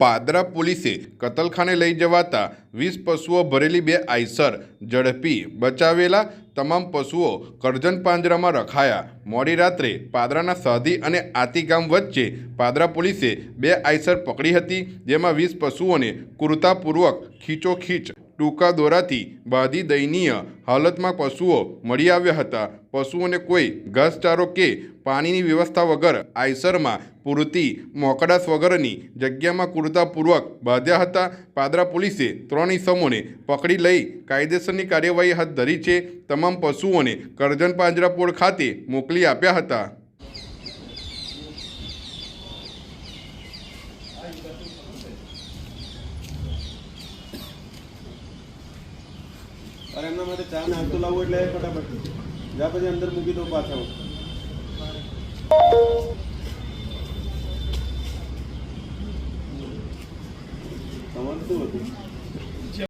પાદરા પોલીસે કતલખાને લઈ જવાતા વીસ પશુઓ ભરેલી બે આઈસર, ઝડપી બચાવેલા તમામ પશુઓ કરજણ પાંજરામાં રખાયા. મોડી રાત્રે પાદરાના સાધી અને આતી ગામ વચ્ચે પાદરા પોલીસે બે આઈસર પકડી હતી, જેમાં વીસ પશુઓને કુરતાપૂર્વક ખીચોખીચ ટૂંકા દોરાથી બાંધી દયનીય હાલતમાં પશુઓ મળી આવ્યા હતા. પશુઓને કોઈ ઘાસચારો કે પાણીની વ્યવસ્થા વગર આયસરમાં પૂરતી મોકડાસ વગરની જગ્યામાં કુરતાપૂર્વક બાંધ્યા હતા. પાદરા પોલીસે ત્રણ ઇસમોને પકડી લઈ કાયદેસરની કાર્યવાહી હાથ ધરી છે. તમામ પશુઓને કરજણ પાંજરાપોળ ખાતે મોકલી આપ્યા હતા. અરે એમના માટે ચા નાસ્તો લાવવો એટલે ફટાફટ. જ્યાં પછી અંદર મૂકી દો પાછા તમારું શું હતું?